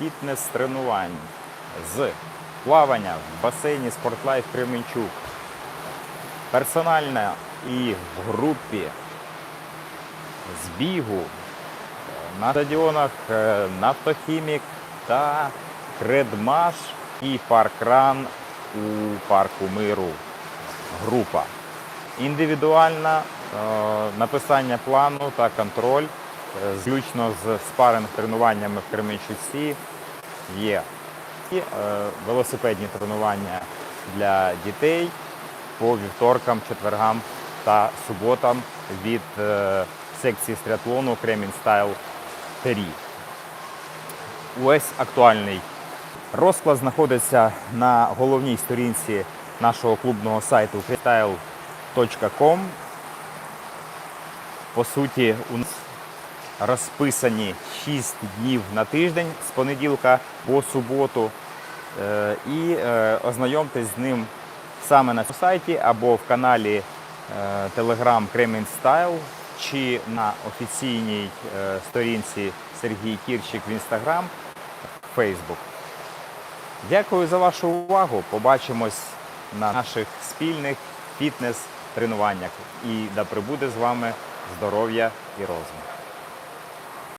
фітнес-тренувань з плавання в басейні Спортлайф Кременчук, персональна і в групі з бігу на стадіонах е, Нафтохімік та Кредмаш і Паркран у парку миру. Група. Індивідуальне написання плану та контроль, включно з спаринг тренуваннями в Кременчуці є. І е, велосипедні тренування для дітей по вівторкам, четвергам та суботам від е, секції з триатлону Кремінь Стайл 3. Увесь актуальний розклад знаходиться на головній сторінці нашого клубного сайту freestyle.com. По суті, у нас розписані 6 днів на тиждень з понеділка по суботу. Е, І е, ознайомтесь з ним саме на цьому сайті або в каналі е, Telegram Кремінь Style чи на офіційній сторінці Сергій Кірчик в Instagram, Facebook. Дякую за вашу увагу. Побачимось на наших спільних фітнес-тренуваннях. І да прибуде з вами здоров'я і розум.